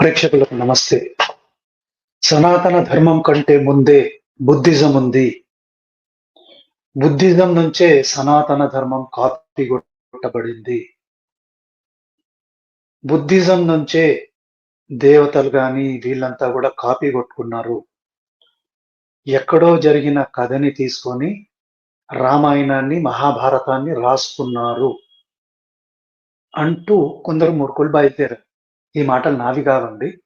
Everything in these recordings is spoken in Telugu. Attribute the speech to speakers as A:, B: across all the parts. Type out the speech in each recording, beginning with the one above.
A: ప్రేక్షకులకు నమస్తే. సనాతన ధర్మం కంటే ముందే బుద్ధిజం ఉంది. బుద్ధిజం నుంచే సనాతన ధర్మం కాపీ కొట్టబడింది. బుద్ధిజం నుంచే దేవతలు కానీ వీళ్ళంతా కూడా కాపీ కొట్టుకున్నారు. ఎక్కడో జరిగిన కథని తీసుకొని రామాయణాన్ని మహాభారతాన్ని రాసుకున్నారు. అంటూ కొందరు మూర్ఖులు బయలుదేరారు. ఈ మాటలు నావి కావండి.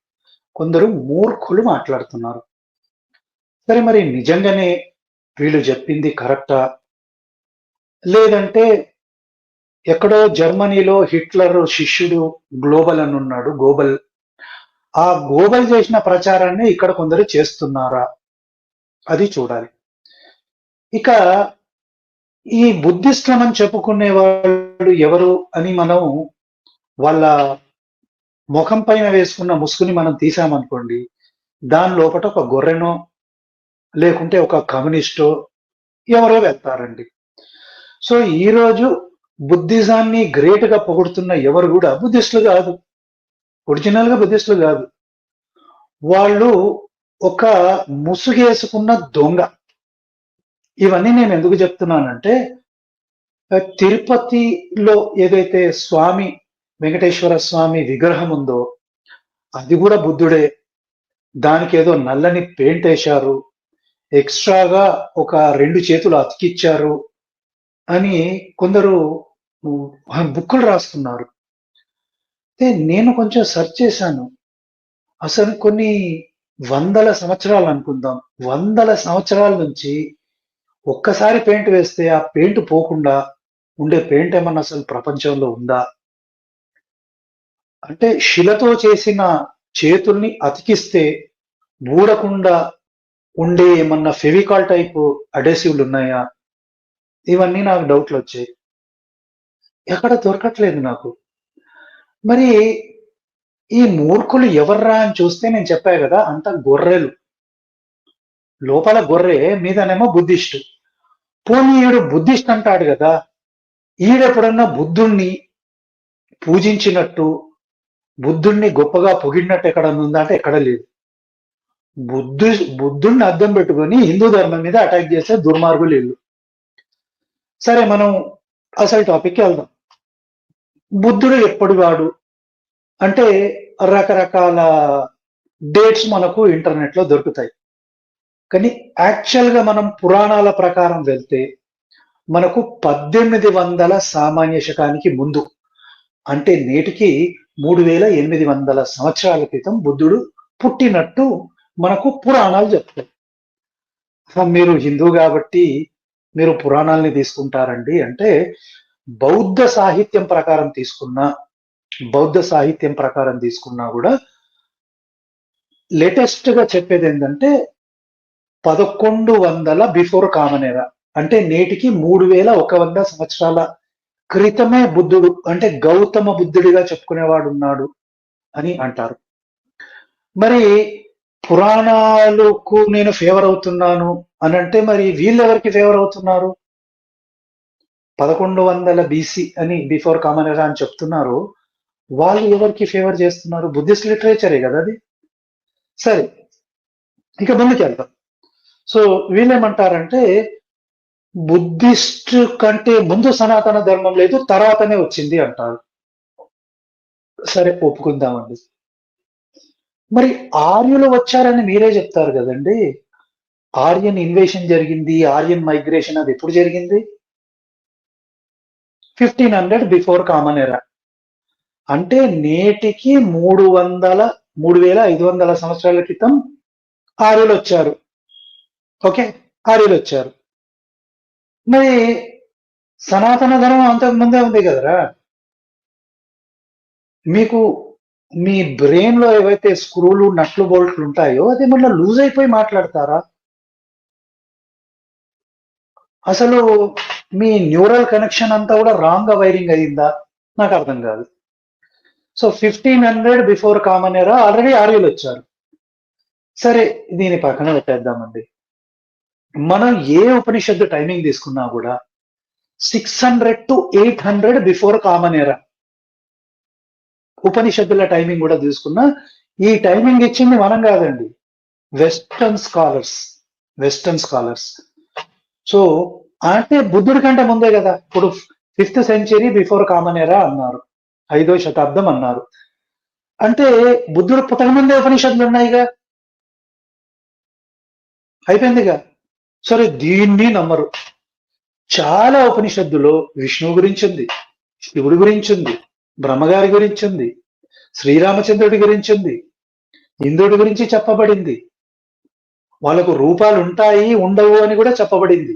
A: కొందరు మూర్ఖులు మాట్లాడుతున్నారు. సరే మరి నిజంగానే వీళ్ళు చెప్పింది కరెక్టా? లేదంటే ఎక్కడో జర్మనీలో హిట్లర్ శిష్యుడు గ్లోబల్ అని ఉన్నాడు గోబల్. ఆ గోబల్ చేసిన ప్రచారాన్ని ఇక్కడ కొందరు చేస్తున్నారా? అది చూడాలి. ఇక ఈ బుద్ధిస్టులని చెప్పుకునే వాళ్ళు ఎవరు అని మనం వాళ్ళ ముఖం పైన వేసుకున్న ముసుగుని మనం తీసామనుకోండి దాని లోపల ఒక గొర్రెనో లేకుంటే ఒక కమ్యూనిస్టో ఎవరో వెళ్తారండి. సో ఈరోజు బుద్ధిజాన్ని గ్రేట్గా పొగుడుతున్న ఎవరు కూడా బుద్ధిస్టులు కాదు. ఒరిజినల్గా బుద్ధిస్టులు కాదు. వాళ్ళు ఒక ముసుగేసుకున్న దొంగ. ఇవన్నీ నేను ఎందుకు చెప్తున్నానంటే తిరుపతిలో ఏదైతే స్వామి వెంకటేశ్వర స్వామి విగ్రహం ఉందో అది కూడా బుద్ధుడే. దానికి ఏదో నల్లని పెయింట్ వేశారు. ఎక్స్ట్రాగా ఒక రెండు చేతులు అతికిచ్చారు అని కొందరు బుక్కులు రాస్తున్నారు. నేను కొంచెం సెర్చ్ చేశాను. అసలు కొన్ని వందల సంవత్సరాలు అనుకుందాం. వందల సంవత్సరాల నుంచి ఒక్కసారి పెయింట్ వేస్తే ఆ పెయింట్ పోకుండా ఉండే పెయింట్ ఏమన్నా అసలు ప్రపంచంలో ఉందా? అంటే శిలతో చేసిన చేతుల్ని అతికిస్తే ఊడకుండా ఉండే ఏమన్నా ఫెవికాల్ టైప్ అడేసివ్లు ఉన్నాయా? ఇవన్నీ నాకు డౌట్లు వచ్చాయి ఎక్కడ దొరకట్లేదు నాకు. మరి ఈ మూర్ఖులు ఎవర్రా అని చూస్తే నేను చెప్పా కదా అంత గొర్రెలు. లోపల గొర్రె మీదనేమో బుద్ధిస్ట్. పోనీ ఈడు బుద్ధిస్ట్ అంటాడు కదా ఈడెప్పుడన్నా బుద్ధుణ్ణి పూజించినట్టు బుద్ధుణ్ణి గొప్పగా పొగిడినట్టు ఎక్కడ ఉందంటే అంటే ఎక్కడ లేదు. బుద్ధు బుద్ధుణ్ణి అద్దం పెట్టుకొని హిందూ ధర్మం మీద అటాక్ చేసే దుర్మార్గులు ఇల్లు సరే మనం అసలు టాపిక్కి వెళ్దాం. బుద్ధుడు ఎప్పుడు వాడు? అంటే రకరకాల డేట్స్ మనకు ఇంటర్నెట్లో దొరుకుతాయి. కానీ యాక్చువల్గా మనం పురాణాల ప్రకారం వెళ్తే మనకు పద్దెనిమిది వందల సామాన్య శకానికి ముందు అంటే నేటికి మూడు వేల ఎనిమిది వందల సంవత్సరాల క్రితం బుద్ధుడు పుట్టినట్టు మనకు పురాణాలు చెప్తాయి. మీరు హిందూ కాబట్టి మీరు పురాణాలని తీసుకుంటారండి అంటే బౌద్ధ సాహిత్యం ప్రకారం తీసుకున్నా బౌద్ధ సాహిత్యం ప్రకారం తీసుకున్నా కూడా లేటెస్ట్గా చెప్పేది ఏంటంటే పదకొండు వందల బిఫోర్ కామన్ ఎరా అంటే నేటికి మూడు వేల ఒక వంద సంవత్సరాల క్రితమే బుద్ధుడు అంటే గౌతమ బుద్ధుడిగా చెప్పుకునేవాడు ఉన్నాడు అని అంటారు. మరి పురాణాలకు నేను ఫేవర్ అవుతున్నాను అని అంటే మరి వీళ్ళెవరికి ఫేవర్ అవుతున్నారు? పదకొండు వందల బీసీ అని బిఫోర్ కామన్ ఎరా అని చెప్తున్నారు. వాళ్ళు ఎవరికి ఫేవర్ చేస్తున్నారు? బుద్ధిస్ట్ లిటరేచరే కదా అది? సరే ఇక ముందుకు వెళ్తాం సో వీళ్ళేమంటారంటే బుద్ధిస్ట్ కంటే ముందు సనాతన ధర్మం లేదు తర్వాతనే వచ్చింది అంటారు. సరే ఒప్పుకుందామండి. మరి ఆర్యులు వచ్చారని మీరే చెప్తారు కదండి. ఆర్యన్ ఇన్వేషన్ జరిగింది ఆర్యన్ మైగ్రేషన్ అది ఎప్పుడు జరిగింది? ఫిఫ్టీన్ హండ్రెడ్ బిఫోర్ కామన్ ఎరా అంటే నేటికి మూడు వందల మూడు వేల ఐదు వందల సంవత్సరాల క్రితం ఆర్యులు వచ్చారు. ఓకే? ఆర్యులు వచ్చారు. మరి సనాతన ధర్మం అంతకు ముందే ఉంది కదరా? మీకు మీ బ్రెయిన్లో ఏవైతే స్క్రూలు నట్లు బోల్ట్లు ఉంటాయో అది మళ్ళీ లూజ్ అయిపోయి మాట్లాడతారా? అసలు మీ న్యూరల్ కనెక్షన్ అంతా కూడా రాంగ్గా వైరింగ్ అయిందా? నాకు అర్థం కాదు. So fifteen hundred before common era already ఆర్యులు వచ్చారు. సరే దీని పక్కన పెట్టేద్దామండి. మనం ఏ ఉపనిషత్తు టైమింగ్ తీసుకున్నా కూడా six hundred to eight hundred before common era ఉపనిషత్తుల టైమింగ్ కూడా తీసుకున్నా ఈ టైమింగ్ ఇచ్చింది మనం కాదండి. Western scholars western scholars so అంటే బుద్ధుడి కంటే ముందే కదా ఇప్పుడు ఫిఫ్త్ సెంచరీ బిఫోర్ కామన్ ఎరా అన్నారు. ఐదో శతాబ్దం అన్నారు. అంటే బుద్ధుడు పుట్టక ముందే ఉపనిషత్తులు ఉన్నాయిగా. అయిపోయిందిగా. సరే దీన్ని నమ్మరు. చాలా ఉపనిషత్తులో విష్ణువు గురించి ఉంది శివుడి గురించి ఉంది బ్రహ్మగారి గురించి ఉంది శ్రీరామచంద్రుడి గురించి ఉంది ఇంద్రుడి గురించి చెప్పబడింది. వాళ్ళకు రూపాలు ఉంటాయి ఉండవు అని కూడా చెప్పబడింది.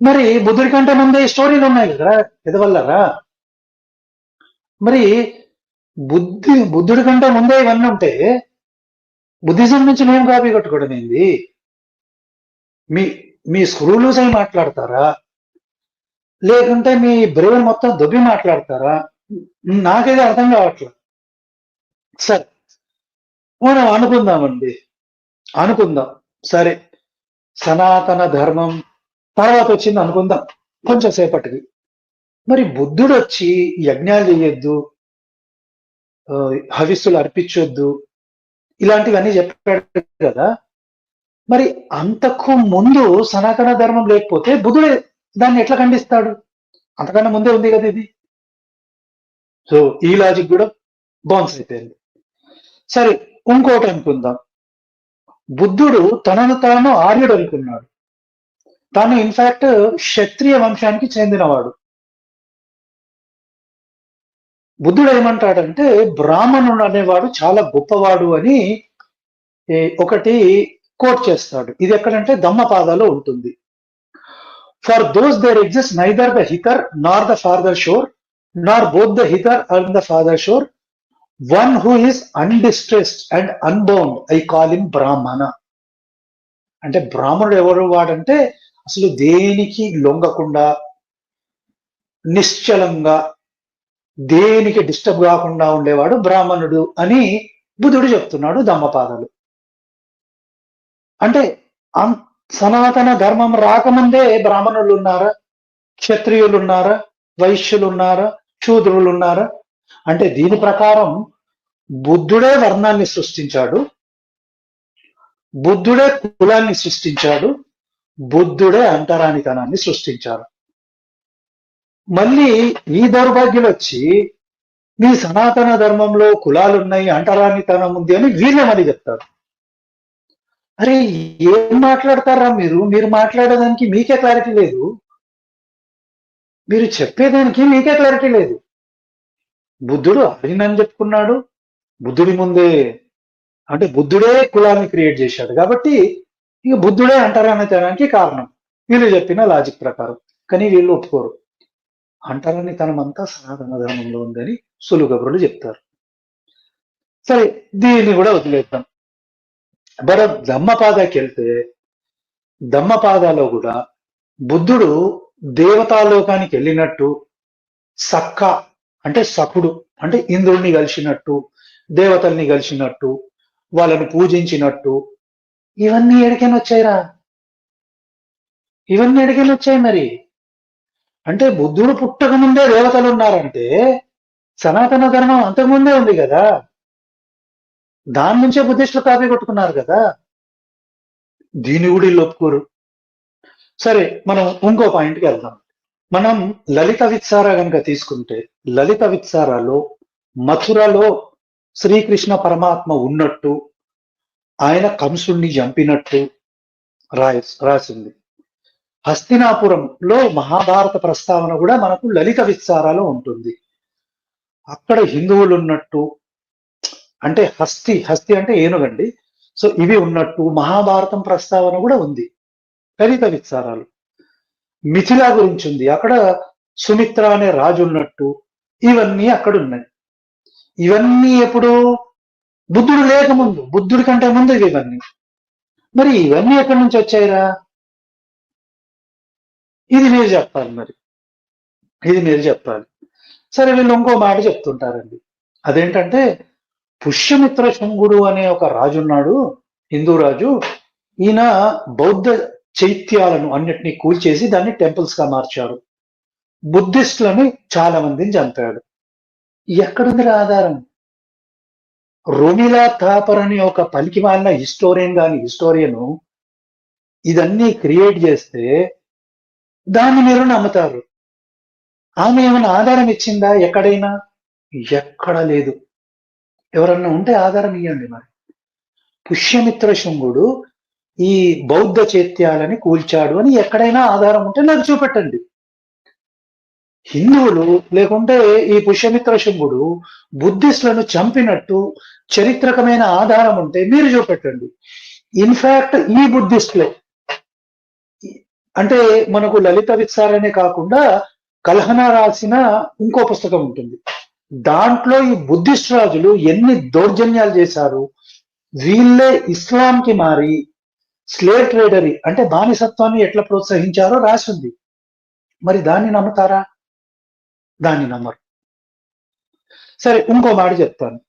A: మరి బుద్ధుడి కంటే ముందే స్టోరీలు ఉన్నాయి కదా ఎదవల్లరా మరి బుద్ధి బుద్ధుడి కంటే ముందే ఇవన్నీ ఉంటే బుద్ధిజం నుంచి మేము కాపీ కొట్టుకోవడం ఏంది? మీ మీ స్క్రూలు అయి మాట్లాడతారా? లేకుంటే మీ బ్రెయిన్ మొత్తం దొబ్బి మాట్లాడతారా? నాకైతే అర్థం కావట్లేదు సరే. మనం అనుకుందామండి. అనుకుందాం. సరే. సనాతన ధర్మం తర్వాత వచ్చింది అనుకుందాం. కొంచెం సేపటికి మరి బుద్ధుడు వచ్చి యజ్ఞాలు చేయొద్దు హవిస్సులు అర్పించొద్దు ఇలాంటివన్నీ చెప్పాడు కదా. మరి అంతకు ముందు సనాతన ధర్మం లేకపోతే బుద్ధుడే దాన్ని ఎట్లా ఖండిస్తాడు? అంతకన్నా ముందే ఉంది కదా ఇది. సో ఈ లాజిక్ కూడా బౌన్స్ అయిపోయింది. సరే ఇంకోటి అనుకుందాం. బుద్ధుడు తనను తాను ఆర్యుడు అనుకున్నాడు. తాను ఇన్ఫాక్ట్ క్షత్రియ వంశానికి చెందినవాడు. బుద్ధుడు ఏమంటాడంటే బ్రాహ్మణుడు అనేవాడు చాలా గొప్పవాడు అని ఒకటి కోట్ చేస్తాడు. ఇది ఎక్కడంటే దమ్మపాదాలో ఉంటుంది. For those there exist neither the hither nor the farther shore nor both the hither and the farther shore one who is undistressed and unbound I call in Brahmana అంటే బ్రాహ్మణుడు ఎవరు వాడంటే అసలు దేనికి లొంగకుండా నిశ్చలంగా దేనికి డిస్టర్బ్ కాకుండా ఉండేవాడు బ్రాహ్మణుడు అని బుద్ధుడు చెప్తున్నాడు దమ్మపాదాలు అంటే సనాతన ధర్మం రాకముందే బ్రాహ్మణులు ఉన్నారా క్షత్రియులు ఉన్నారా వైశ్యులు ఉన్నారా శూద్రులు ఉన్నారా అంటే దీని ప్రకారం బుద్ధుడే వర్ణాన్ని సృష్టించాడు. బుద్ధుడే కులాన్ని సృష్టించాడు. బుద్ధుడే అంటరానితనాన్ని సృష్టించాడు. మళ్ళీ ఈ దౌర్భాగ్యులు వచ్చి మీ సనాతన ధర్మంలో కులాలున్నాయి అంటరానితనం ఉంది అని వీళ్ళే చెప్తారు. అరే ఏం మాట్లాడతారా మీరు? మీరు మాట్లాడేదానికి మీకే క్లారిటీ లేదు. మీరు చెప్పేదానికి మీకే క్లారిటీ లేదు. బుద్ధుడు అని చెప్పుకున్నాడు. బుద్ధుడి ముందే అంటే బుద్ధుడే కులాన్ని క్రియేట్ చేశాడు కాబట్టి ఇక బుద్ధుడే అంటారనితనానికి కారణం. వీళ్ళు చెప్పిన లాజిక్ ప్రకారం. కానీ వీళ్ళు ఒప్పుకోరు. అంటారనితనం అంతా సనాతన ధర్మంలో ఉందని సులుగబరులు చెప్తారు. సరే దీన్ని కూడా వదిలేద్దాం. బర దమ్మపాదకి వెళ్తే ధమ్మపాదలో కూడా బుద్ధుడు దేవతాలోకానికి వెళ్ళినట్టు సక్క అంటే సకుడు అంటే ఇంద్రుడిని కలిసినట్టు దేవతల్ని కలిసినట్టు వాళ్ళని పూజించినట్టు ఇవన్నీ ఎడికైనా వచ్చాయిరా ఇవన్నీ ఎడికైనా వచ్చాయి మరి అంటే బుద్ధుడు పుట్టక ముందే దేవతలు ఉన్నారంటే సనాతన ధర్మం అంతకుముందే ఉంది కదా దాని నుంచే బుద్ధిస్టులు కాపీ కొట్టుకున్నారు కదా. దీని కూడా వీళ్ళు ఒప్పుకోరు. సరే మనం ఇంకో పాయింట్కి వెళ్దాం. మనం లలిత విత్సార కనుక తీసుకుంటే లలిత విత్సారాలో మథురలో శ్రీకృష్ణ పరమాత్మ ఉన్నట్టు ఆయన కంసుణ్ణి చంపినట్టు రాయ రాసింది. హస్తినాపురంలో మహాభారత ప్రస్తావన కూడా మనకు లలిత విత్సారాలో ఉంటుంది. అక్కడ హిందువులు ఉన్నట్టు అంటే హస్తి హస్తి అంటే ఏనుగండి. సో ఇవి ఉన్నట్టు మహాభారతం ప్రస్తావన కూడా ఉంది. కలిత విత్సారాలు మిథిలా గురించి ఉంది. అక్కడ సుమిత్ర అనే రాజు ఉన్నట్టు ఇవన్నీ అక్కడ ఉన్నాయి ఇవన్నీ ఎప్పుడు బుద్ధుడు లేకముందు బుద్ధుడి కంటే ముందు ఇవి ఇవన్నీ. మరి ఇవన్నీ ఎక్కడి నుంచి వచ్చాయిరా? ఇది మీరు చెప్పాలి మరి. ఇది మీరు చెప్పాలి. సరే వీళ్ళు ఇంకో మాట చెప్తుంటారండి. అదేంటంటే పుష్యమిత్ర శంగుడు అనే ఒక రాజున్నాడు హిందూ రాజు. ఈయన బౌద్ధ చైత్యాలను అన్నిటినీ కూల్చేసి దాన్ని టెంపుల్స్గా మార్చారు బుద్ధిస్టులని చాలా మందిని చంపాడు. ఎక్కడుంది ఆధారం? రోమిలా థాపర్ అనే ఒక పలికి మాలిన హిస్టోరియన్ కానీ హిస్టోరియన్ ఇదన్నీ క్రియేట్ చేస్తే దాన్ని మీరు నమ్ముతారు. ఆమె ఏమైనా ఆధారం ఇచ్చిందా? ఎక్కడైనా? ఎక్కడ లేదు. ఎవరన్నా ఉంటే ఆధారం ఇవ్వండి మరి. పుష్యమిత్ర శృంగుడు ఈ బౌద్ధ చైత్యాలని కూల్చాడు అని ఎక్కడైనా ఆధారం ఉంటే నాకు చూపెట్టండి. హిందువులు లేకుంటే ఈ పుష్యమిత్ర శృంగుడు బుద్ధిస్టులను చంపినట్టు చరిత్రకమైన ఆధారం ఉంటే మీరు చూపెట్టండి. ఇన్ఫాక్ట్ ఈ బుద్ధిస్టులే. అంటే మనకు లలిత విత్సారనే కాకుండా కల్హన రాసిన ఇంకో పుస్తకం ఉంటుంది. దాంట్లో ఈ బుద్ధిస్ట్ రాజులు ఎన్ని దౌర్జన్యాలు చేశారు? వీళ్ళే ఇస్లాంకి మారి స్లేవ్ ట్రేడరీ అంటే బానిసత్వాన్ని ఎట్లా ప్రోత్సహించారో రాసింది. మరి దాన్ని నమ్ముతారా? దాన్ని నమ్మరు. సరే ఇంకో మాట చెప్తాను.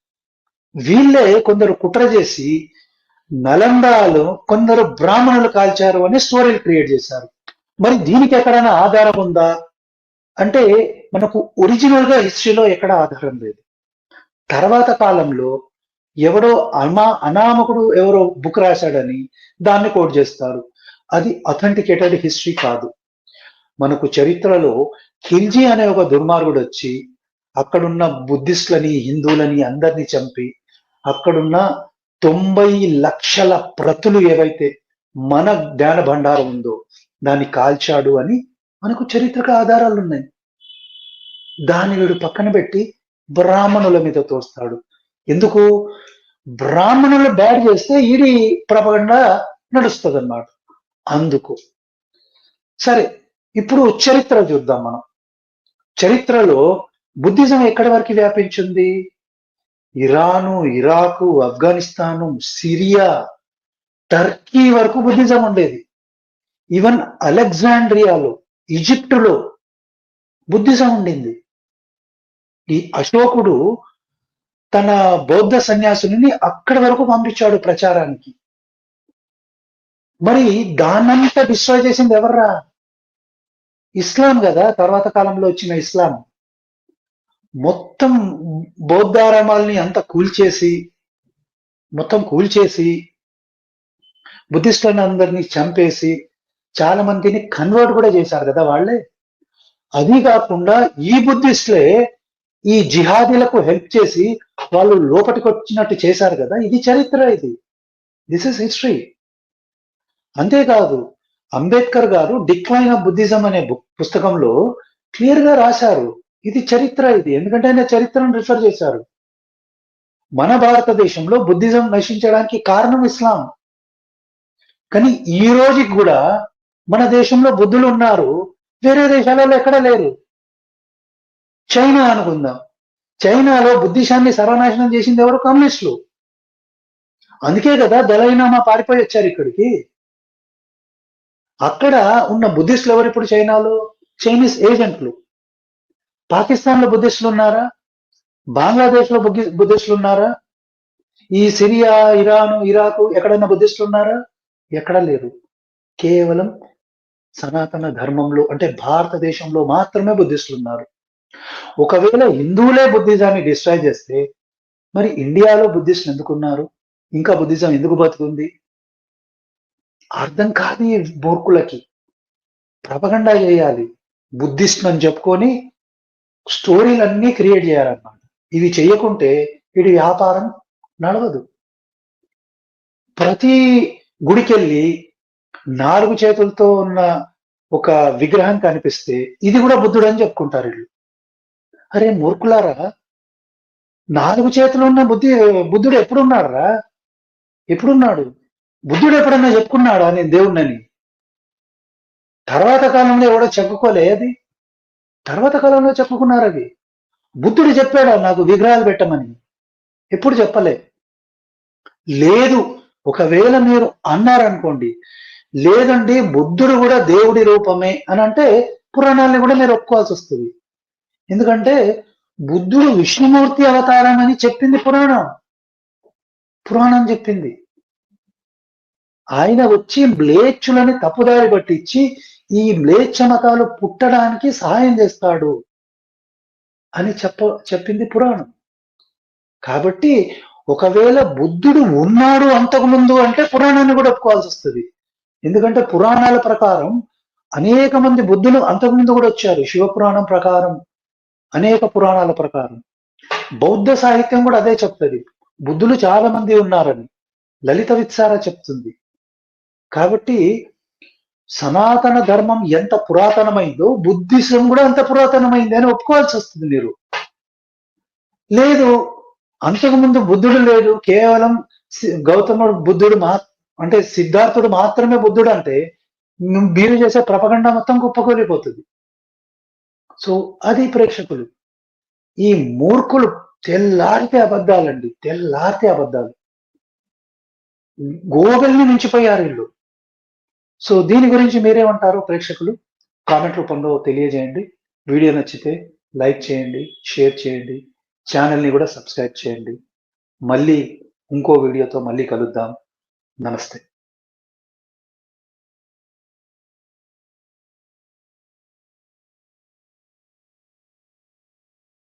A: వీళ్ళే కొందరు కుట్ర చేసి నలందాలో కొందరు బ్రాహ్మణులు కాల్చారు అని స్టోరీలు క్రియేట్ చేశారు. మరి దీనికి ఎక్కడైనా ఆధారం ఉందా? అంటే మనకు ఒరిజినల్గా హిస్టరీలో ఎక్కడ ఆధారం లేదు. తర్వాత కాలంలో ఎవడో అమా అనామకుడు ఎవరో బుక్ రాశాడని దాన్ని కోట్ చేస్తారు. అది అథెంటికేటెడ్ హిస్టరీ కాదు. మనకు చరిత్రలో ఖిల్జీ అనే ఒక దుర్మార్గుడు వచ్చి అక్కడున్న బుద్ధిస్టులని హిందువులని అందరినీ చంపి అక్కడున్న తొంభై లక్షల ప్రతులు ఏవైతే మన జ్ఞాన భండారం ఉందో దాన్ని కాల్చాడు అని మనకు చరిత్రక ఆధారాలు ఉన్నాయి దాన్ని వీడు పక్కన పెట్టి బ్రాహ్మణుల మీద తోస్తాడు. ఎందుకు? బ్రాహ్మణులు బ్యాడ్ చేస్తే ఈడి ప్రపగండ నడుస్తుంది అన్నమాట అందుకు. సరే ఇప్పుడు చరిత్ర చూద్దాం మనం. చరిత్రలో బుద్ధిజం ఎక్కడి వరకు వ్యాపించింది? Iran Iraq Afghanistan Syria Turkey వరకు బుద్ధిజం ఉండేది. ఈవెన్ అలెగ్జాండ్రియాలో ఈజిప్టులో బుద్ధిజం ఉండింది. ఈ అశోకుడు తన బౌద్ధ సన్యాసుని అక్కడి వరకు పంపించాడు ప్రచారానికి. మరి దాన్నంతా డిస్ట్రాయ్ చేసింది ఎవర్రా? ఇస్లాం కదా తర్వాత కాలంలో వచ్చిన ఇస్లాం. మొత్తం బౌద్ధారామాల్ని అంతా కూల్చేసి మొత్తం కూల్చేసి బుద్ధిస్టులను అందరినీ చంపేసి చాలా మందిని కన్వర్ట్ కూడా చేశారు కదా వాళ్ళే. అది కాకుండా ఈ బుద్ధిస్టులే ఈ జిహాదీలకు హెల్ప్ చేసి వాళ్ళు లోపలికి వచ్చినట్టు చేశారు కదా ఇది చరిత్ర ఇది. దిస్ ఇస్ హిస్టరీ అంతేకాదు అంబేద్కర్ గారు డిక్లైన్ ఆఫ్ బుద్ధిజం అనే పుస్తకంలో క్లియర్గా రాశారు ఇది చరిత్ర ఇది. ఎందుకంటే ఆయన చరిత్రను రిఫర్ చేశారు. మన భారతదేశంలో బుద్ధిజం నశించడానికి కారణం ఇస్లాం కానీ ఈ రోజుకి కూడా మన దేశంలో బుద్ధులు ఉన్నారు వేరే దేశాలలో ఎక్కడ లేరు. చైనా అనుకుందాం. చైనాలో బుద్ధిశాన్ని సర్వనాశనం చేసింది ఎవరు? కమ్యూనిస్టులు. అందుకే కదా దళైనామా పారిపోయి వచ్చారు ఇక్కడికి. అక్కడ ఉన్న బుద్ధిస్టులు ఎవరు ఇప్పుడు చైనాలో? చైనీస్ ఏజెంట్లు. పాకిస్తాన్లో బుద్ధిస్టులు ఉన్నారా? బంగ్లాదేశ్లో బుద్ధి బుద్ధిస్టులు ఉన్నారా? ఈ సిరియా ఇరాను ఇరాకు ఎక్కడైనా బుద్ధిస్టులు ఉన్నారా? ఎక్కడా లేరు. కేవలం సనాతన ధర్మంలో అంటే భారతదేశంలో మాత్రమే బుద్ధిస్టులు ఉన్నారు. ఒకవేళ హిందువులే బుద్ధిజాన్ని డిస్ట్రాయ్ చేస్తే మరి ఇండియాలో బుద్ధిస్టులు ఎందుకున్నారు? ఇంకా బుద్ధిజం ఎందుకు బతుకుంది? అర్థం కాదు ఈ మూర్ఖులకి ప్రపగండా చేయాలి. బుద్ధిస్ట్ అని చెప్పుకొని స్టోరీలన్నీ క్రియేట్ చేయాలన్నమాట. ఇవి చేయకుంటే వీడి వ్యాపారం నడవదు. ప్రతి గుడికెళ్ళి నాలుగు చేతులతో ఉన్న ఒక విగ్రహం కనిపిస్తే ఇది కూడా బుద్ధుడు అని చెప్పుకుంటారు వీళ్ళు. అరే మూర్ఖులారా నాలుగు చేతులు ఉన్న బుద్ధి బుద్ధుడు ఎప్పుడున్నాడురా? ఎప్పుడున్నాడు? బుద్ధుడు ఎప్పుడన్నా చెప్పుకున్నాడా నేను దేవుణ్ణని? తర్వాత కాలంలో ఎవడో చెప్పుకోలే అది? తర్వాత కాలంలో చెప్పుకున్నారు అది. బుద్ధుడు చెప్పాడా నాకు విగ్రహాలు పెట్టమని. ఎప్పుడు చెప్పలే. లేదు ఒకవేళ మీరు అన్నారనుకోండి లేదండి బుద్ధుడు కూడా దేవుడి రూపమే అని అంటే పురాణాలని కూడా మీరు ఒప్పుకోవాల్సి వస్తుంది. ఎందుకంటే బుద్ధుడు విష్ణుమూర్తి అవతారం అని చెప్పింది పురాణం. పురాణం చెప్పింది. ఆయన వచ్చి మ్లేచ్చులని తప్పుదారి పట్టించి ఈ మ్లేచ్ఛ మతాలు పుట్టడానికి సహాయం చేస్తాడు అని చెప్ప చెప్పింది పురాణం. కాబట్టి ఒకవేళ బుద్ధుడు ఉన్నాడు అంతకుముందు అంటే పురాణాన్ని కూడా ఒప్పుకోవాల్సి వస్తుంది. ఎందుకంటే పురాణాల ప్రకారం అనేక మంది బుద్ధులు అంతకుముందు కూడా వచ్చారు. శివ పురాణం ప్రకారం అనేక పురాణాల ప్రకారం. బౌద్ధ సాహిత్యం కూడా అదే చెప్తుంది. బుద్ధులు చాలా మంది ఉన్నారని లలిత విత్సార చెప్తుంది. కాబట్టి సనాతన ధర్మం ఎంత పురాతనమైందో బుద్ధిజం కూడా అంత పురాతనమైంది అని ఒప్పుకోవాల్సి వస్తుంది మీరు. లేదు అంతకుముందు బుద్ధుడు లేదు కేవలం గౌతముడు బుద్ధుడు మా అంటే సిద్ధార్థుడు మాత్రమే బుద్ధుడు అంటే మీరు చేసే ప్రపగండ మొత్తం కుప్పకూలిపోతుంది. సో అది ప్రేక్షకులు. ఈ మూర్ఖులు తెల్లారితే అబద్ధాలండి తెల్లారితే అబద్ధాలు. గోగల్ని మించిపోయారు వీళ్ళు. సో దీని గురించి మీరేమంటారు ప్రేక్షకులు? కామెంట్ రూపంలో తెలియజేయండి. వీడియో నచ్చితే లైక్ చేయండి షేర్ చేయండి ఛానల్ని కూడా సబ్స్క్రైబ్ చేయండి. మళ్ళీ ఇంకో వీడియోతో మళ్ళీ కలుద్దాం. నమస్తే.